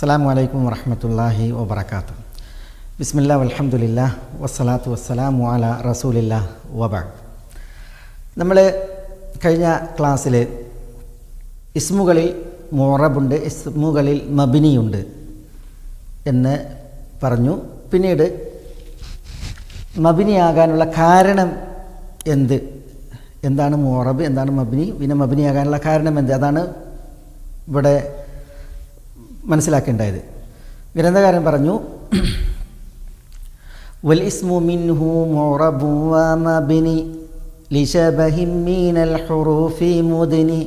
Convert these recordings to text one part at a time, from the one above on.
അസ്സാം വലൈക്കും വറഹമത്തല്ലാഹി വബർക്കാത്തു ബിസ്മില്ല വലഹമുല്ല വസ്സലാത്തു വസ്സലാമു അല റസൂലില്ല വബ നമ്മൾ കഴിഞ്ഞ ക്ലാസ്സിൽ ഇസ്മുകളിൽ മോറബുണ്ട് ഇസ്മുകളിൽ മബിനിയുണ്ട് എന്ന് പറഞ്ഞു. പിന്നീട് മബിനിയാകാനുള്ള കാരണം എന്ത്? എന്താണ് മോറബ് എന്താണ് മബിനി? പിന്നെ മബിനിയാകാനുള്ള കാരണം എന്ത്? അതാണ് ഇവിടെ മനസ്സിലാക്കേണ്ടത് ഗ്രന്ഥകാരൻ പറഞ്ഞു വൽ ഇസ്മു മിൻഹു മുറബു വമബിനി ലിശബഹിം മീനൽ ഹുറൂഫി മുദ്നി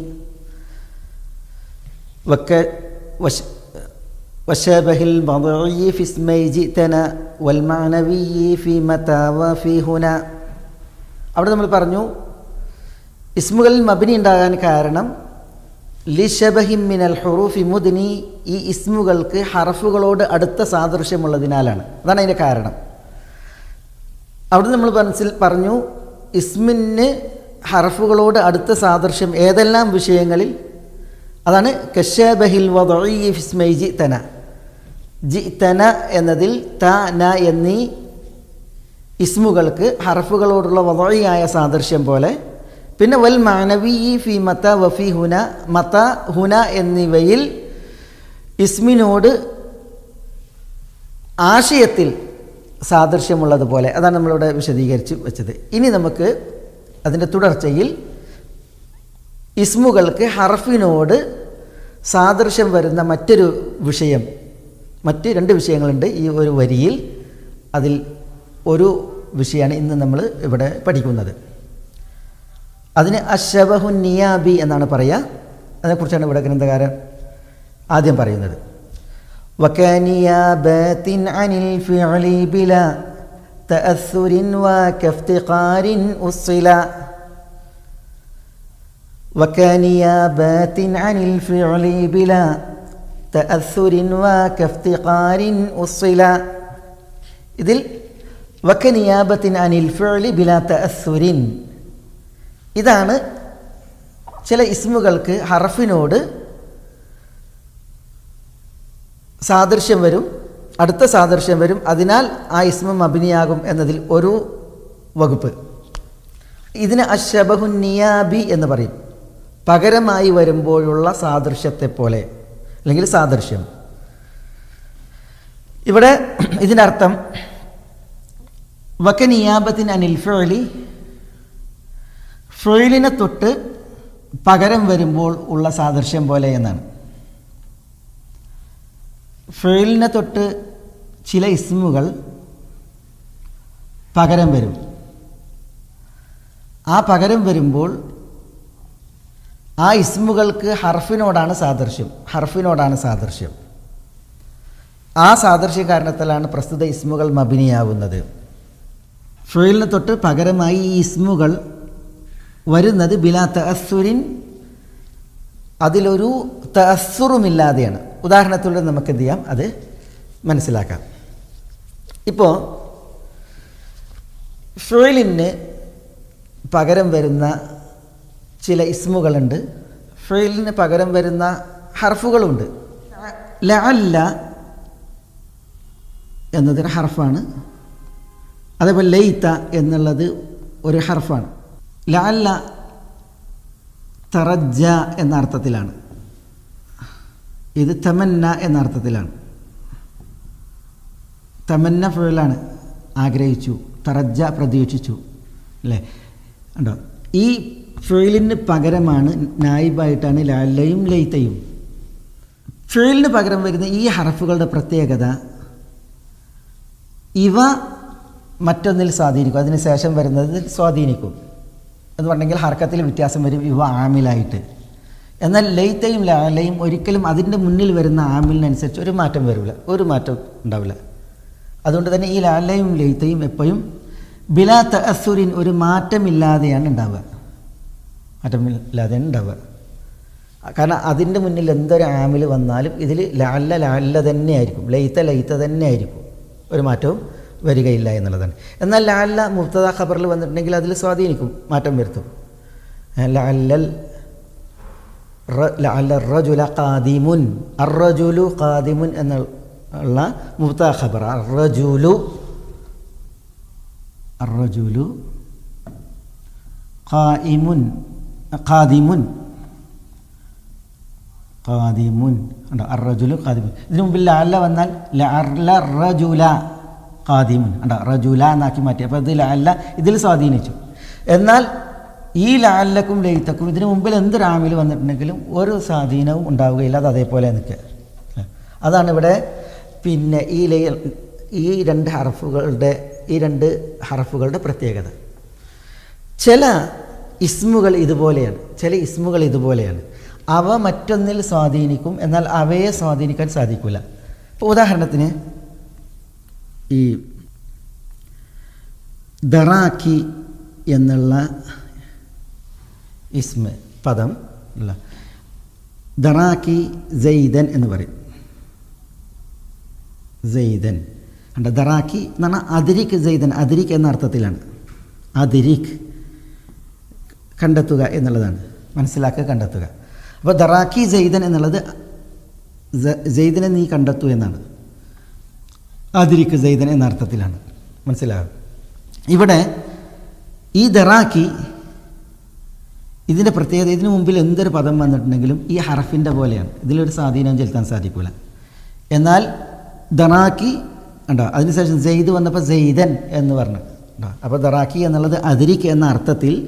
വക്ക വശ وشابه البضعي في اسمي جئتنا والمعنوي في متى وفي هنا അവിടെ നമ്മൾ പറഞ്ഞു ഇസ്മുകളിൽ മബിനി ഉണ്ടാകാൻ കാരണം ലിഷബഹിം മിനൽ ഹുറൂഫി മുദ്നി ഈ ഇസ്മുകൾക്ക് ഹറഫുകളോട് അടുത്ത സാദൃശ്യമുള്ളതിനാലാണ്. അതാണ് അതിന്റെ കാരണം. അവിടെ നമ്മൾ മനസ്സിൽ പറഞ്ഞു ഇസ്മിന് ഹറഫുകളോട് അടുത്ത സാദൃശ്യം ഏതെല്ലാം വിഷയങ്ങളിൽ? അതാണ് കഷബഹിൽ വദീഫിസ്മൈ ജി തന ജി തന എന്നതിൽ ത ന എന്നീ ഇസ്മുകൾക്ക് ഹറഫുകളോടുള്ള വദയായ സാദൃശ്യം പോലെ പിന്നെ വൽ മാനവി ഫി മത വഫി ഹുന മത ഹുന എന്നിവയിൽ ഇസ്മിനോട് ആശയത്തിൽ സാദൃശ്യമുള്ളതുപോലെ. അതാണ് നമ്മളിവിടെ വിശദീകരിച്ച് വെച്ചത്. ഇനി നമുക്ക് അതിന്റെ തുടർച്ചയിൽ ഇസ്മുകൾക്ക് ഹർഫിനോട് സാദൃശ്യം വരുന്ന മറ്റൊരു വിഷയം മറ്റ് രണ്ട് വിഷയങ്ങളുണ്ട് ഈ ഒരു വരിയിൽ. അതിൽ ഒരു വിഷയമാണ് ഇന്ന് നമ്മൾ ഇവിടെ പഠിക്കുന്നത്. അതിന് അഷബഹു നിയാബി എന്നാണ് പറയുക അതിനെക്കുറിച്ചാണ് ഇവിടെ ഗ്രന്ഥകാരൻ ആദ്യം പറയുന്നത് وكنيابات عن الفعل بلا تأثر وكافتقار أصلا وكنيابات عن الفعل بلا تأثر وكافتقار أصلا ഇതിൽ വക്കനിയാബത്തിൻ അനിൽ ഫിഅലി ബിലാ തഅസ്സുരിൻ ഇതാണ് ചില ഇസ്മുകൾക്ക് ഹറഫിനോട് സാദൃശ്യം വരും അടുത്ത സാദൃശ്യം വരും. അതിനാൽ ആ ഇസ്മം അഭിനയാകും എന്നതിൽ ഒരു വകുപ്പ്. ഇതിന് അഷബഹു നിയാബി എന്ന് പറയും. പകരമായി വരുമ്പോഴുള്ള സാദൃശ്യത്തെ പോലെ അല്ലെങ്കിൽ സാദൃശ്യം. ഇവിടെ ഇതിന്റെ അർത്ഥം വക്കനിയാബത്തിൻ അനിൽ ഫേലി ഫേലിനെ തൊട്ട് പകരം വരുമ്പോൾ ഉള്ള സാദൃശ്യം പോലെ എന്നാണ്. ഫെയിലിനെ തൊട്ട് ചില ഇസ്മുകൾ പകരം വരും. ആ പകരം വരുമ്പോൾ ആ ഇസ്മുകൾക്ക് ഹർഫിനോടാണ് സാദൃശ്യം ഹർഫിനോടാണ് സാദൃശ്യം. ആ സാദൃശ്യ കാരണത്തിലാണ് പ്രസ്തുത ഇസ്മുകൾ മബിനിയാവുന്നത്. ഫേലിനെ തൊട്ട് പകരമായി ഈ ഇസ്മുകൾ വരുന്നത് ബിലാ തഅസ്സുരിൻ അതിലൊരു തഅസ്സുറുമില്ലാതെയാണ്. ഉദാഹരണത്തിലൂടെ നമുക്ക് എന്ത് ചെയ്യാം അത് മനസ്സിലാക്കാം. ഇപ്പോൾ ഫേലിന് പകരം വരുന്ന ചില ഇസ്മുകളുണ്ട്. ഫേലിന് പകരം വരുന്ന ഹർഫുകളുണ്ട്. ലഅല്ല എന്നതൊരു ഹർഫാണ്. അതേപോലെ ലൈത്ത എന്നുള്ളത് ഒരു ഹർഫാണ്. ലഅല്ല തറജ എന്ന അർത്ഥത്തിലാണ് ഇത് തമന്ന എന്ന അർത്ഥത്തിലാണ് തമന്ന ഫുഴലാണ് ആഗ്രഹിച്ചു തറജ പ്രതീക്ഷിച്ചു അല്ലേ? ഉണ്ടോ ഈ ഫുഴലിന് പകരമാണ് നായിബായിട്ടാണ് ലാലയും ലൈത്തയും ഫുഴലിന് പകരം വരുന്ന ഈ ഹറഫുകളുടെ പ്രത്യേകത ഇവ മറ്റൊന്നിൽ സ്വാധീനിക്കും അതിന് ശേഷം വരുന്നത് സ്വാധീനിക്കും. എന്ന് പറഞ്ഞെങ്കിൽ ഹർക്കത്തിൽ വ്യത്യാസം വരും. ഇവ ആമിലായിട്ട്. എന്നാൽ ലൈത്തയും ലാലയും ഒരിക്കലും അതിന്റെ മുന്നിൽ വരുന്ന ആമിലിനനുസരിച്ച് ഒരു മാറ്റം വരില്ല. ഒരു മാറ്റം ഉണ്ടാവില്ല. അതുകൊണ്ട് തന്നെ ഈ ലാലയും ലൈത്തയും എപ്പോഴും ബിലാ തഅസുരിൻ ഒരു മാറ്റമില്ലാതെയാണ് ഉണ്ടാവുക. മാറ്റമില്ലാതെയാണ് ഉണ്ടാവുക. കാരണം അതിന്റെ മുന്നിൽ എന്തൊരു ആമിൽ വന്നാലും ഇതിൽ ലാല്ല ലാല്ല തന്നെയായിരിക്കും. ലൈത്ത ലൈത്ത തന്നെയായിരിക്കും. ഒരു മാറ്റവും വരികയില്ല എന്നുള്ളതാണ്. എന്നാൽ ലാല്ല മുഫ്തദ ഖബറിൽ വന്നിട്ടുണ്ടെങ്കിൽ അതിൽ സ്വാധീനിക്കും മാറ്റം വരുത്തും. ലാല്ലൽ റജുല ഖാദിമുൻ അറജുലു ഖാദിമുൻ എന്നുള്ള മുബ്ത ഖബർ. അറജുലു അറജുലു ഖായിമുൻ ഖാദിമുൻ ഖാദിമുൻ ഉണ്ടോ അറജുലു ഖാദിമുൻ. ഇതിനു മുമ്പിൽ ലഅല്ല വന്നാൽ ലഅല്ല റജുല ഖാദിമുൻ. അണ്ട റജുല എന്നാക്കി മാറ്റി. അപ്പോൾ ഇത് ലാല്ല ഇതിൽ സ്വാധീനിച്ചു. എന്നാൽ ഈ ലാലക്കും ലയിത്തക്കും ഇതിനു മുമ്പിൽ എന്ത് രാമിൽ വന്നിട്ടുണ്ടെങ്കിലും ഒരു സ്വാധീനവും ഉണ്ടാവുകയില്ല. അത് അതേപോലെ നിൽക്കുക. അതാണ് ഇവിടെ പിന്നെ ഈ ലയ ഈ രണ്ട് ഹറഫുകളുടെ ഈ രണ്ട് ഹറഫുകളുടെ പ്രത്യേകത. ചില ഇസ്മുകൾ ഇതുപോലെയാണ്. ചില ഇസ്മുകൾ ഇതുപോലെയാണ്. അവ മറ്റൊന്നിൽ സ്വാധീനിക്കും. എന്നാൽ അവയെ സ്വാധീനിക്കാൻ സാധിക്കില്ല ഇപ്പോൾ ഉദാഹരണത്തിന് ഈ ദറാക്കി എന്നുള്ള ഇസ്മ പദം അല്ല. ദറാക്കി ജെയ്തൻ എന്ന് പറയും. ജെയ്തൻ അണ്ട ദറാക്കി എന്ന് പറഞ്ഞാൽ അതിരിക്ക് ജെയ്തൻ അതിരിക്ക് എന്ന അർത്ഥത്തിലാണ്. അതിരിക്ക് കണ്ടെത്തുക എന്നുള്ളതാണ്. മനസ്സിലാക്കുക കണ്ടെത്തുക. അപ്പോൾ ദറാക്കി ജെയ്തൻ എന്നുള്ളത് ജെയ്തനെ നീ കണ്ടെത്തു എന്നാണ്. അതിരിക്ക് ജെയ്തൻ എന്ന അർത്ഥത്തിലാണ്. മനസ്സിലാകും ഇവിടെ ഈ ദറാക്കി ഇതിന്റെ പ്രത്യേകത ഇതിനു മുമ്പിൽ എന്തൊരു പദം വന്നിട്ടുണ്ടെങ്കിലും ഈ ഹറഫിന്റെ പോലെയാണ്. ഇതിലൊരു സ്വാധീനം ചെലുത്താൻ സാധിക്കില്ല എന്നാൽ ദറാക്കി ഉണ്ടോ അതിനുശേഷം ജെയ്ദ് വന്നപ്പോൾ ജെയ്തൻ എന്ന് പറഞ്ഞു. ഉണ്ടോ അപ്പോൾ ദറാക്കി എന്നുള്ളത് അതിരിക്ക് എന്ന അർത്ഥത്തിൽ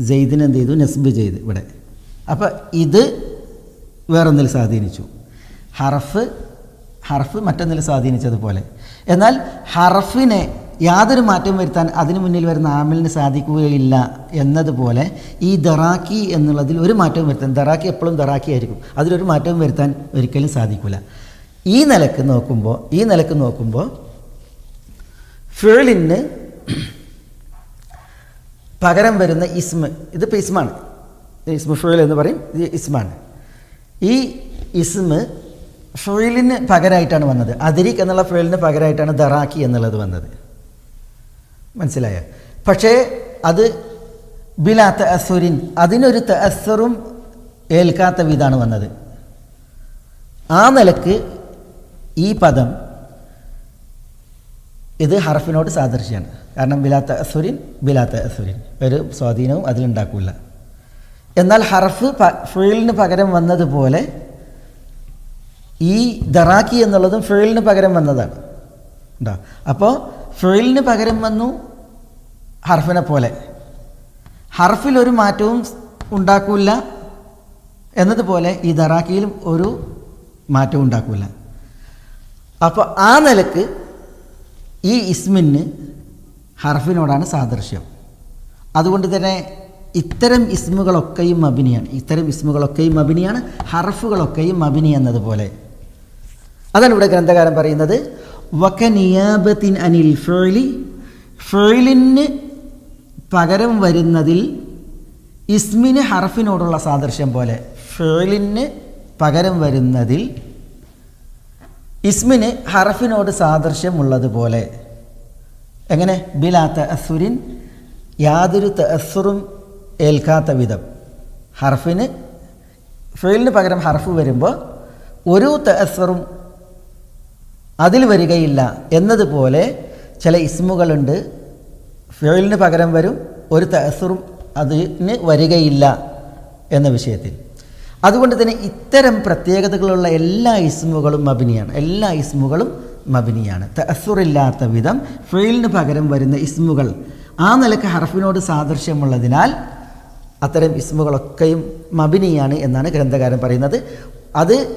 ജെയ്ദിന് എന്ത് ചെയ്തു? നസ്ബ് ചെയ്ത് ഇവിടെ. അപ്പോൾ ഇത് വേറൊന്നിൽ സ്വാധീനിച്ചു. ഹറഫ് ഹറഫ് മറ്റൊന്നിൽ സ്വാധീനിച്ചതുപോലെ. എന്നാൽ ഹർഫിനെ യാതൊരു മാറ്റവും വരുത്താൻ അതിനു മുന്നിൽ വരുന്ന ആമിലിന് സാധിക്കുകയില്ല എന്നതുപോലെ ഈ ദറാക്കി എന്നുള്ളതിൽ ഒരു മാറ്റവും വരുത്താൻ ദറാക്കി എപ്പോഴും ദറാക്കി ആയിരിക്കും. അതിലൊരു മാറ്റവും വരുത്താൻ ഒരിക്കലും സാധിക്കില്ല ഈ നിലയ്ക്ക് നോക്കുമ്പോൾ ഈ നിലയ്ക്ക് നോക്കുമ്പോൾ ഫിഴലിന് പകരം വരുന്ന ഇസ്മ ഇതിപ്പോൾ ഇസ്മാണ്. ഇസ്മ ഫിഴൽ എന്ന് പറയും ഇത് ഇസ്മാണ്. ഈ ഇസ്മ ഫേലിന് പകരമായിട്ടാണ് വന്നത്. അതിരിക്ക് എന്നുള്ള ഫേലിന് പകരമായിട്ടാണ് ദറാക്കി എന്നുള്ളത് വന്നത്. മനസ്സിലായ? പക്ഷേ അത് ബിലാ തഅസുരിൻ അതിനൊരു തസറും ഏൽക്കാത്ത വിധാണ് വന്നത്. ആ നിലയ്ക്ക് ഈ പദം ഇത് ഹർഫിനോട് സാദൃശ്യമാണ് കാരണം ബിലാത്ത അസുരിൻ ബിലാത്ത അസുരിൻ ഒരു സ്വാധീനവും അതിലുണ്ടാക്കില്ല എന്നാൽ ഹർഫ് ഫീലിന് പകരം വന്നതുപോലെ ഈ ദറാക്കി എന്നുള്ളതും ഫീലിന് പകരം വന്നതാണ്. ഉണ്ടോ അപ്പോൾ ഫീലിന് പകരം വന്നു ഹർഫിനെ പോലെ. ഹർഫിൽ ഒരു മാറ്റവും ഉണ്ടാക്കില്ല എന്നതുപോലെ ഈ ദറാക്കിയിലും ഒരു മാറ്റവും ഉണ്ടാക്കില്ല അപ്പോൾ ആ നിലയ്ക്ക് ഈ ഇസ്മിന് ഹർഫിനോടാണ് സാദൃശ്യം. അതുകൊണ്ട് തന്നെ ഇത്തരം ഇസ്മുകളൊക്കെയും മബിനിയാണ്. ഇത്തരം ഇസ്മുകളൊക്കെയും മബിനിയാണ് ഹർഫുകളൊക്കെയും മബിനി എന്നതുപോലെ. അതാണ് ഇവിടെ ഗ്രന്ഥകാരൻ പറയുന്നത്. വക്കനിയാബത്തിൻ അനിൽ ഫേലി ഫേലിന് പകരം വരുന്നതിൽ ഇസ്മിന് ഹർഫിനോടുള്ള സാദൃശ്യം പോലെ. ഫേലിന് പകരം വരുന്നതിൽ ഇസ്മിന് ഹറഫിനോട് സാദൃശ്യമുള്ളതുപോലെ എങ്ങനെ? ബിലാ തഅസുരിൻ യാതൊരു തഅസുറും ഏൽക്കാത്ത വിധം. ഹർഫിന് ഫെയിലിന് പകരം ഹർഫ് വരുമ്പോൾ ഒരു തഅസറും അതിൽ വരികയില്ല എന്നതുപോലെ ചില ഇസ്മുകളുണ്ട്. ഫ്യോയിലിന് പകരം വരും ഒരു തസറും അതിന് വരികയില്ല എന്ന വിഷയത്തിൽ. അതുകൊണ്ട് തന്നെ ഇത്തരം പ്രത്യേകതകളുള്ള എല്ലാ ഇസ്മുകളും മബിനിയാണ്. എല്ലാ ഇസ്മുകളും മബിനിയാണ്. തസുറില്ലാത്ത വിധം ഫെയിലിന് പകരം വരുന്ന ഇസ്മുകൾ. ആ നിലയ്ക്ക് ഹർഫിനോട് സാദൃശ്യമുള്ളതിനാൽ അത്തരം ഇസ്മുകളൊക്കെയും മബിനിയാണ് എന്നാണ് ഗ്രന്ഥകാരൻ പറയുന്നത്. അത്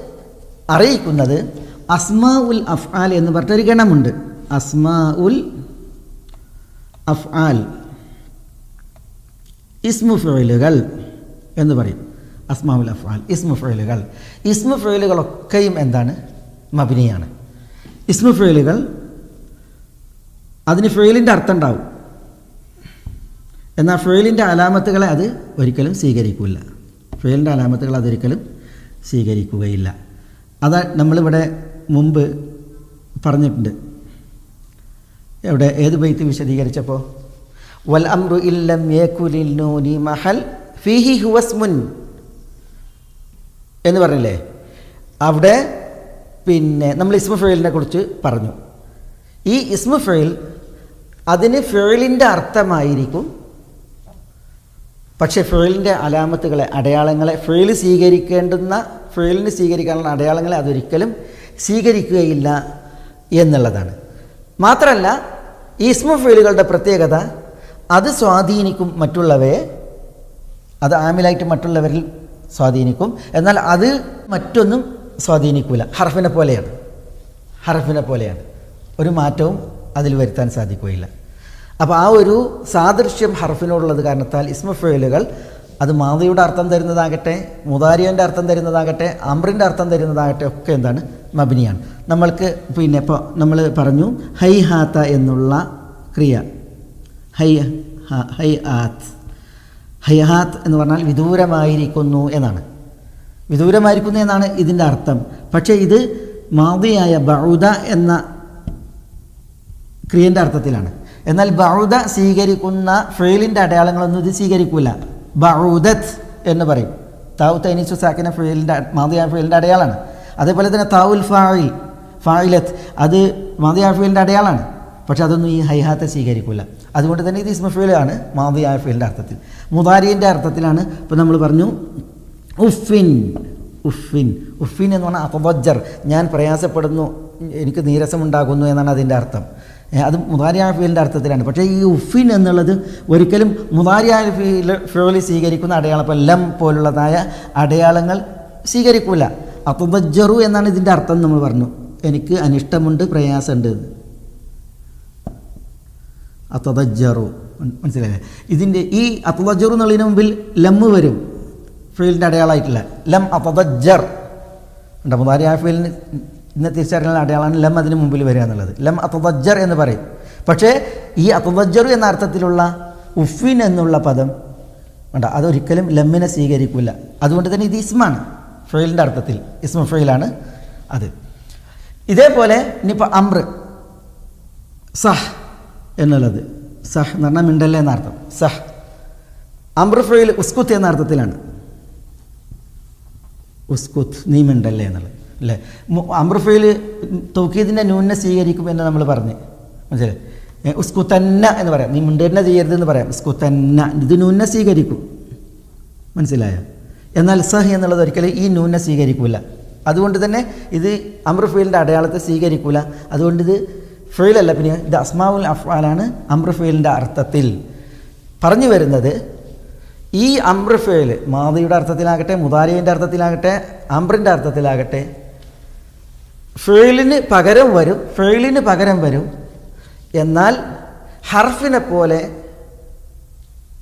അറിയിക്കുന്നത് അസ്മാ ഉൽ അഫ്ആൽ എന്ന് പറഞ്ഞിട്ടൊരു ഗണമുണ്ട്. അസ്മാ ഉൽ അഫ്ആൽ. ഇസ്മു ഫുലുകൾ എന്ന് പറയും. അസ്മാവുൽ അഫ്ആൽ ഇസ്മു ഫുലുകൾ ഇസ്മു ഫുലുകളൊക്കെയും എന്താണ്? മബിനിയാണ്. ഇസ്മു ഫുലുകൾ അതിന് ഫുലിന്റെ അർത്ഥം ഉണ്ടാവും. എന്നാൽ ഫുലിന്റെ അലാമത്തുകളെ അത് ഒരിക്കലും സ്വീകരിക്കില്ല ഫുലിന്റെ അലാമത്തുകൾ അതൊരിക്കലും സ്വീകരിക്കുകയില്ല. അതാ നമ്മളിവിടെ മുമ്പ് പറഞ്ഞിട്ടുണ്ട്. എവിടെ? ഏത് ബൈത്ത് വിശദീകരിച്ചപ്പോൾ വൽ അംറു ഇല്ലം യേക്കുലിൽ നൂനി മഹൽ ഫിഹി ഹുവസ്മുൻ എന്ന് പറഞ്ഞില്ലേ? അവിടെ പിന്നെ നമ്മൾ ഇസ്മു ഫെയിലിനെ കുറിച്ച് പറഞ്ഞു. ഈ ഇസ്മു ഫെയിൽ അതിന് ഫെയിലിന്റെ അർത്ഥമായിരിക്കും. പക്ഷേ ഫെയിലിന്റെ അലാമത്തുകളെ അടയാളങ്ങളെ ഫെയിൽ സ്വീകരിക്കേണ്ടുന്ന ഫെയിലിന് സ്വീകരിക്കാനുള്ള അടയാളങ്ങളെ അതൊരിക്കലും സ്വീകരിക്കുകയില്ല എന്നുള്ളതാണ്. മാത്രമല്ല ഈസ്മഫീലുകളുടെ പ്രത്യേകത അത് സ്വാധീനിക്കും മറ്റുള്ളവയെ അത് ആമിലായിട്ട് മറ്റുള്ളവരിൽ സ്വാധീനിക്കും. എന്നാൽ അത് മറ്റൊന്നും സ്വാധീനിക്കില്ല ഹർഫിനെ പോലെയാണ്. ഹർഫിനെ പോലെയാണ്. ഒരു മാറ്റവും അതിൽ വരുത്താൻ സാധിക്കുകയില്ല. അപ്പോൾ ആ ഒരു സാദൃശ്യം ഹർഫിനോടുള്ളത് കാരണത്താൽ ഇസ്മഫേലുകൾ അത് മാതയുടെ അർത്ഥം തരുന്നതാകട്ടെ മുതാരിയന്റെ അർത്ഥം തരുന്നതാകട്ടെ അമ്രിന്റെ അർത്ഥം തരുന്നതാകട്ടെ ഒക്കെ എന്താണ്? മബിനിയാണ്. നമ്മൾക്ക് പിന്നെ ഇപ്പോൾ നമ്മൾ പറഞ്ഞു ഹൈ ഹാത്ത എന്നുള്ള ക്രിയ. ഹൈ ഹ- ആത്ത് ഹൈഹാത്ത് എന്ന് പറഞ്ഞാൽ വിദൂരമായിരിക്കുന്നു എന്നാണ്. വിദൂരമായിരിക്കുന്നു എന്നാണ് ഇതിന്റെ അർത്ഥം. പക്ഷേ ഇത് മാതിയായ ബൗദ എന്ന ക്രിയന്റെ അർത്ഥത്തിലാണ്. എന്നാൽ ബൗദ സ്വീകരിക്കുന്ന ഫെയിലിന്റെ അടയാളങ്ങളൊന്നും ഇത് സ്വീകരിക്കില്ല ബൗദത്ത് എന്ന് പറയും. താവു തൈനീസു സാക്കിന ഫെയിലിന്റെ മാതിയായ ഫെയിലിന്റെ അടയാളാണ്. അതേപോലെ തന്നെ താവുൽ ഫായിൽ ഫായിലത്ത് അത് മാതിയായ ഫെയിലിന്റെ അടയാളാണ്. പക്ഷെ അതൊന്നും ഈ ഹൈഹാത്തെ സ്വീകരിക്കില്ല അതുകൊണ്ട് തന്നെ ഇത് ഇസ്മഫീലാണ് മാതിയായ ഫീലിന്റെ അർത്ഥത്തിൽ. മുതാരിന്റെ അർത്ഥത്തിലാണ് ഇപ്പോൾ നമ്മൾ പറഞ്ഞു ഉഫിൻ ഉഫിൻ ഉഫിൻ എന്ന് പറഞ്ഞാൽ അപവജ്ജർ ഞാൻ പ്രയാസപ്പെടുന്നു എനിക്ക് നീരസമുണ്ടാകുന്നു എന്നാണ് അതിന്റെ അർത്ഥം. അത് മുതാരിയായ ഫീലിന്റെ അർത്ഥത്തിലാണ്. പക്ഷേ ഈ ഉഫിൻ എന്നുള്ളത് ഒരിക്കലും മുതാരിയായ ഫീൽ ഫീലി സ്വീകരിക്കുന്ന അടയാളം ഇപ്പോൾ ലം പോലുള്ളതായ അടയാളങ്ങൾ സ്വീകരിക്കില്ല അപവജ്ജറു എന്നാണ് ഇതിന്റെ അർത്ഥം നമ്മൾ പറഞ്ഞു. എനിക്ക് അനിഷ്ടമുണ്ട് പ്രയാസമുണ്ട് അത്തതജ്ജറു മനസ്സിലായില്ലേ? ഇതിന്റെ ഈ അത്തതജ്ജറു എന്നുള്ളതിന് മുമ്പിൽ ലമ്മ് വരും. ഫീലിന്റെ അടയാളമായിട്ടില്ല. ലം അത്തതജ്ജർ ഉണ്ട് മുതാരി ആ ഫീലിന് ഇന്ന് തിരിച്ചറിയാനുള്ള അടയാളമാണ് ലം അതിന് മുമ്പിൽ വരിക എന്നുള്ളത്. ലം അത്തതജ്ജർ എന്ന് പറയും. പക്ഷേ ഈ അത്തതജ്ജറു എന്ന അർത്ഥത്തിലുള്ള ഉഫിൻ എന്നുള്ള പദം വേണ്ട അതൊരിക്കലും ലമ്മിനെ സ്വീകരിക്കില്ല അതുകൊണ്ട് തന്നെ ഇത് ഇസ്മാണ്. ഫെയിലിന്റെ അർത്ഥത്തിൽ ഇസ്മ ഫെയിലാണ് അത്. ഇതേപോലെ ഇനിയിപ്പോൾ അമ്ര സഹ് എന്നുള്ളത്. സഹ് എന്ന് പറഞ്ഞാൽ മിണ്ടല്ല എന്നർത്ഥം സഹ്. അമ്ര ഫെയിൽ ഉസ്കുത്ത് എന്ന അർത്ഥത്തിലാണ്. ഉസ്കുത്ത് നീ മിണ്ടല്ലേ എന്നുള്ളത്. അല്ലേ അമ്രഫയിൽ തൗക്കീദിന്റെ ന്യൂനെ സ്വീകരിക്കും എന്ന് നമ്മൾ പറഞ്ഞു. മനസ്സിലായി? ഉസ്കുത്തന്ന എന്ന് പറയാം. നീ മുണ്ടേനെ ചെയ്യരുത് എന്ന് പറയാം. ഉസ്കുത്തന്ന ഇത് ന്യൂനെ സ്വീകരിക്കും. മനസ്സിലായോ? എന്നാൽ സഹ് എന്നുള്ളത് ഒരിക്കലും ഈ ന്യൂനെ സ്വീകരിക്കില്ല അതുകൊണ്ട് തന്നെ ഇത് അമ്രഫീലിന്റെ അടയാളത്തെ സ്വീകരിക്കില്ല അതുകൊണ്ട് ഇത് ഫെയിലല്ല പിന്നെ ഇത് അസ്മാവുൽ അഫ്വാലാണ് അമ്രഫീലിന്റെ അർത്ഥത്തിൽ പറഞ്ഞു വരുന്നത് ഈ അമ്രഫേൽ മാതയുടെ അർത്ഥത്തിലാകട്ടെ മുതാരിയന്റെ അർത്ഥത്തിലാകട്ടെ അമ്രിന്റെ അർത്ഥത്തിലാകട്ടെ ഫേലിന് പകരം വരും ഫേളിന് പകരം വരും. എന്നാൽ ഹർഫിനെ പോലെ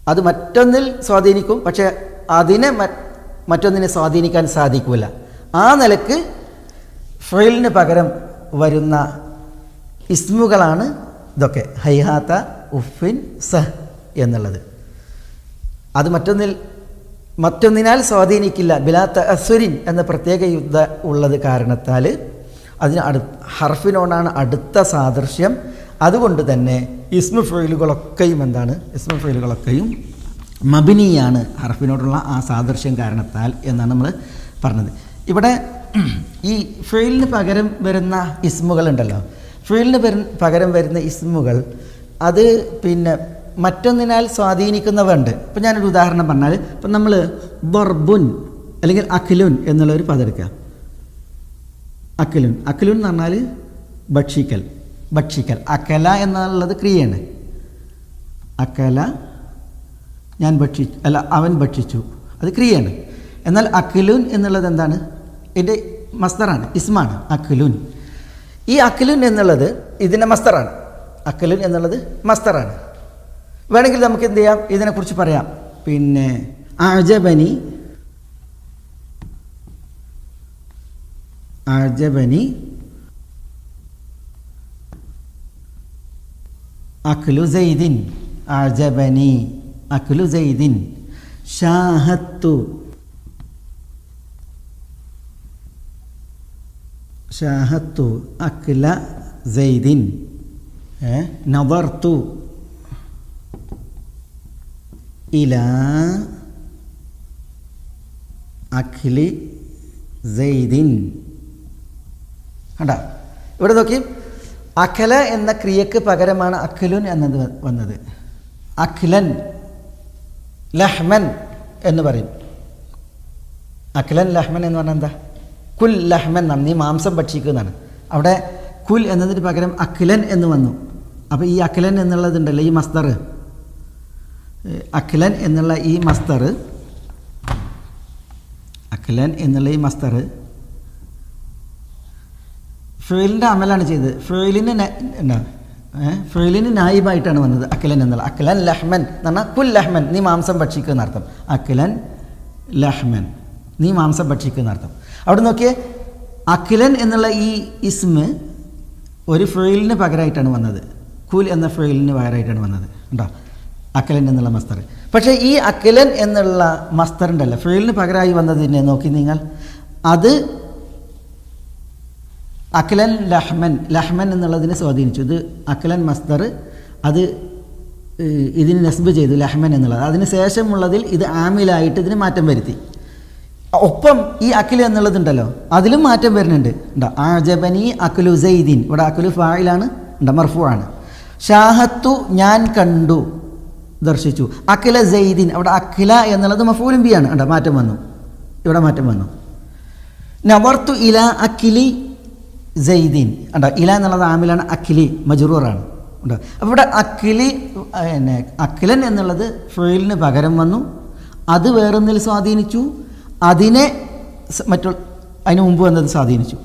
അത് മറ്റൊന്നിൽ സ്വാധീനിക്കും പക്ഷേ അതിനെ മറ്റൊന്നിനെ സ്വാധീനിക്കാൻ സാധിക്കില്ല ആ നിലയ്ക്ക് ഫെയിലിന് പകരം വരുന്ന ഇസ്മുകളാണ് ഇതൊക്കെ. ഹൈഹാത്ത ഉഫിൻ സഹ് എന്നുള്ളത്. അത് മറ്റൊന്നിൽ മറ്റൊന്നിനാൽ സ്വാധീനിക്കില്ല. ബിലാത്ത അസുരിൻ എന്ന പ്രത്യേക യുദ്ധ ഉള്ളത് കാരണത്താൽ അതിന് അടു ഹർഫിനോടാണ് അടുത്ത സാദൃശ്യം. അതുകൊണ്ട് തന്നെ ഇസ്മു ഫെയിലുകളൊക്കെയും എന്താണ്? ഇസ്മു ഫെയിലുകളൊക്കെയും മബിനിയാണ് ഹർഫിനോടുള്ള ആ സാദൃശ്യം കാരണത്താൽ എന്നാണ് നമ്മൾ പറഞ്ഞത്. ഇവിടെ ഈ ഫെയിലിന് പകരം വരുന്ന ഇസ്മുകളുണ്ടല്ലോ. ഫെയിലിന് വരു പകരം വരുന്ന ഇസ്മുകൾ അത് പിന്നെ മറ്റൊന്നിനാൽ സ്വാധീനിക്കുന്നവുണ്ട് ഇപ്പം ഞാനൊരു ഉദാഹരണം പറഞ്ഞാൽ ഇപ്പം നമ്മൾ ബർബുൻ അല്ലെങ്കിൽ അഖിലുൻ എന്നുള്ളൊരു പദം എടുക്കുക. അഖിലുൻ അക്കലുൻ എന്ന് പറഞ്ഞാൽ ഭക്ഷിക്കൽ. ഭക്ഷിക്കൽ. അക്കല എന്നുള്ളത് ക്രിയയാണ്. അക്കല ഞാൻ ഭക്ഷിച്ചു അല്ല അവൻ ഭക്ഷിച്ചു. അത് ക്രിയയാണ്. എന്നാൽ അഖിലുൻ എന്നുള്ളത് എന്താണ്? എന്റെ മസ്തറാണ് ഇസ്മാണ് അഖിലുൻ ഈ അഖിലുൻ എന്നുള്ളത് ഇതിന്റെ മസ്തറാണ്. അഖിലുൻ എന്നുള്ളത് മസ്തറാണ്. വേണമെങ്കിൽ നമുക്ക് എന്ത് ചെയ്യാം? ഇതിനെക്കുറിച്ച് പറയാം. പിന്നെ അജബനി അജബനി അഖ്ലു സൈദിൻ അജബനി അഖ്ലു സൈദിൻ ഷാഹത്തു ഷാഹത്തു അഖ്ല സൈദിൻ നവർത്തു ഇല അഖ്ലി സെയ്ദിൻ. കണ്ട? ഇവിടെ നോക്കി. അഖല എന്ന ക്രിയക്ക് പകരമാണ് അഖിലുൻ എന്നത് വന്നത്. അഖിലൻ ലഹ്മൻ എന്ന് പറയും. അഖിലൻ ലഹ്മൻ എന്ന് പറഞ്ഞാൽ എന്താ? കുൽ ലഹ്മൻ എന്നാണ്. നീ മാംസം ഭക്ഷിക്കുന്നതാണ് അവിടെ കുൽ എന്നതിന് പകരം അഖിലൻ എന്ന് വന്നു. അപ്പോൾ ഈ അഖിലൻ എന്നുള്ളതുണ്ടല്ലോ ഈ മസ്തർ. അഖിലൻ എന്നുള്ള ഈ മസ്തർ അഖിലൻ എന്നുള്ള ഈ മസ്തർ ഫെയിലിന്റെ അമലാണ് ചെയ്തത്. ഫ്രോയിലിന് എന്നാ ഫ്രോയിലിന് നായിബായിട്ടാണ് വന്നത്. അഖിലൻ എന്നുള്ള അഖിലൻ ലഹ്മൻ എന്ന് പറഞ്ഞാൽ കുൽ ലഹ്മൻ. നീ മാംസം ഭക്ഷിക്കുന്ന എന്നർത്ഥം അഖിലൻ ലഹ്മൻ. നീ മാംസം ഭക്ഷിക്കുന്ന എന്നർത്ഥം അവിടെ നോക്കിയേ അഖിലൻ എന്നുള്ള ഈ ഇസ്മ് ഒരു ഫെയിലിന് പകരമായിട്ടാണ് വന്നത്. കുൽ എന്ന ഫെയിലിന് പകരമായിട്ടാണ് വന്നത്. ഉണ്ടോ അഖിലൻ എന്നുള്ള മസ്തർ. പക്ഷേ ഈ അഖിലൻ എന്നുള്ള മസ്തർ ഉണ്ടല്ലോ. ഫെയിലിന് പകരമായി വന്നതിനെ നോക്കി നിങ്ങൾ. അത് അഖിലൻ ലഹ്മൻ ലഹ്മൻ എന്നുള്ളതിനെ സ്വാധീനിച്ചു. ഇത് അഖ്ലൻ മസ്ദർ അത് ഇതിന് നസ്ബ് ചെയ്തു ലഹ്മൻ എന്നുള്ളത്. അതിന് ശേഷമുള്ളതിൽ ഇത് ആമിലായിട്ട് ഇതിന് മാറ്റം വരുത്തി. ഒപ്പം ഈ അഖിൽ എന്നുള്ളതുണ്ടല്ലോ അതിലും മാറ്റം വരുന്നുണ്ട്. ഉണ്ടോ ആജബനി അഖിലു സൈദീൻ ഇവിടെ അഖിലു ഫായിലാണ് ഉണ്ടോ മർഫു ആണ് ഷാഹത്തു ഞാൻ കണ്ടു ദർശിച്ചു. അഖില സൈദീൻ അവിടെ അഖില എന്നുള്ളത് മഫൂലും ബിയാണ് ഉണ്ടോ മാറ്റം വന്നു. ഇവിടെ മാറ്റം വന്നു. നവർത്തു ഇല അക്കിലി ജെയ്ദീൻ. ഉണ്ടോ ഇല എന്നുള്ളത് ആമിലാണ് അഖിലി മജുറൂറാണ്. ഉണ്ടോ അപ്പോൾ ഇവിടെ അഖിലി പിന്നെ അഖിലൻ എന്നുള്ളത് ഫെയിലിന് പകരം വന്നു. അത് വേറൊന്നിൽ സ്വാധീനിച്ചു. അതിനെ മറ്റുള്ള മറ്റു അതിന് മുമ്പ് വന്നത് സ്വാധീനിച്ചു.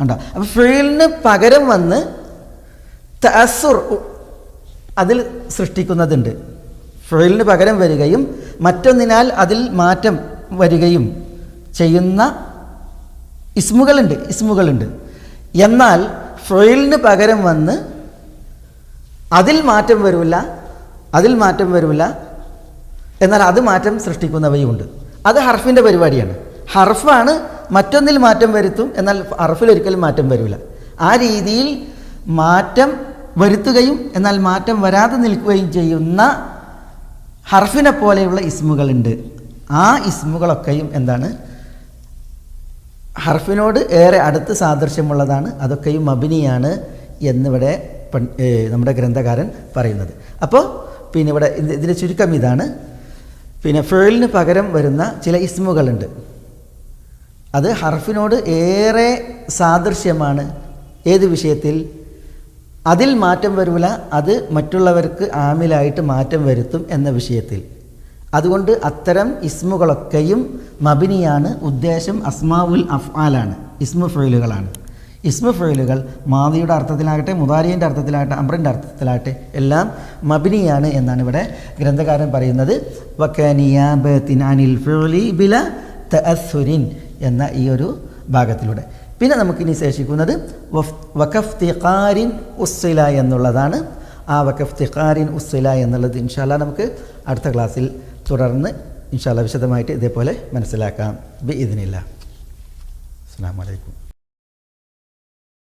ഉണ്ടോ അപ്പോൾ ഫെയിലിന് പകരം വന്ന് തസുർ അതിൽ സൃഷ്ടിക്കുന്നതുണ്ട്. ഫെയിലിന് പകരം വരികയും മറ്റൊന്നിനാൽ അതിൽ മാറ്റം വരികയും ചെയ്യുന്ന ഇസ്മുകളുണ്ട് ഇസ്മുകളുണ്ട്. എന്നാൽ ഫെയിലിന് പകരം വന്ന് അതിൽ മാറ്റം വരില്ല അതിൽ മാറ്റം വരില്ല. എന്നാൽ അത് മാറ്റം സൃഷ്ടിക്കുന്നവയുമുണ്ട് അത് ഹർഫിന്റെ പരിപാടിയാണ്. ഹർഫാണ് മറ്റൊന്നിൽ മാറ്റം വരുത്തും എന്നാൽ ഹർഫിൽ ഒരിക്കലും മാറ്റം വരില്ല. ആ രീതിയിൽ മാറ്റം വരുത്തുകയും എന്നാൽ മാറ്റം വരാതെ നിൽക്കുകയും ചെയ്യുന്ന ഹർഫിനെ പോലെയുള്ള ഇസ്മുകളുണ്ട്. ആ ഇസ്മുകളൊക്കെയും എന്താണ്? ഹർഫിനോട് ഏറെ അടുത്ത് സാദൃശ്യമുള്ളതാണ് അതൊക്കെയും മബിനിയാണ് എന്നിവിടെ നമ്മുടെ ഗ്രന്ഥകാരൻ പറയുന്നത്. അപ്പോൾ പിന്നെ ഇവിടെ ഇത് ഇതിന്റെ ചുരുക്കം ഇതാണ്. പിന്നെ ഫേളിന് പകരം വരുന്ന ചില ഇസ്മുകളുണ്ട്. അത് ഹർഫിനോട് ഏറെ സാദൃശ്യമാണ്. ഏത് വിഷയത്തിൽ? അതിൽ മാറ്റം വരില്ല അത് മറ്റുള്ളവർക്ക് ആമിലായിട്ട് മാറ്റം വരുത്തും എന്ന വിഷയത്തിൽ. അതുകൊണ്ട് അത്തരം ഇസ്മുകളൊക്കെയും മബിനിയാണ് ഉദ്ദേശം അസ്മാവുൽ അഫ്ആലാണ് ഇസ്മു ഫൊയിലുകളാണ് ഇസ്മു ഫൊയിലുകൾ മാതിയുടെ അർത്ഥത്തിലാകട്ടെ മുതാരിയന്റെ അർത്ഥത്തിലാകട്ടെ അമ്രന്റെ അർത്ഥത്തിലാകട്ടെ എല്ലാം മബിനിയാണ് എന്നാണ് ഇവിടെ ഗ്രന്ഥകാരൻ പറയുന്നത്. ബില തഅസ്സുരിൻ എന്ന ഈ ഒരു ഭാഗത്തിലൂടെ. പിന്നെ നമുക്കിനി ശേഷിക്കുന്നത് വഖഫ് വഖഫ്തിഖാരിൻ ഉസ്സില എന്നുള്ളതാണ്. ആ വഖഫ്തിഖാരിൻ ഉസ്സില എന്നുള്ളത് ഇൻഷാല്ല നമുക്ക് അടുത്ത ക്ലാസ്സിൽ തുടർന്ന് ഇൻഷാല്ല വിശദമായിട്ട് ഇതേപോലെ മനസ്സിലാക്കാം. ബി ഇതിനില്ല അസ്സാം വലൈക്കും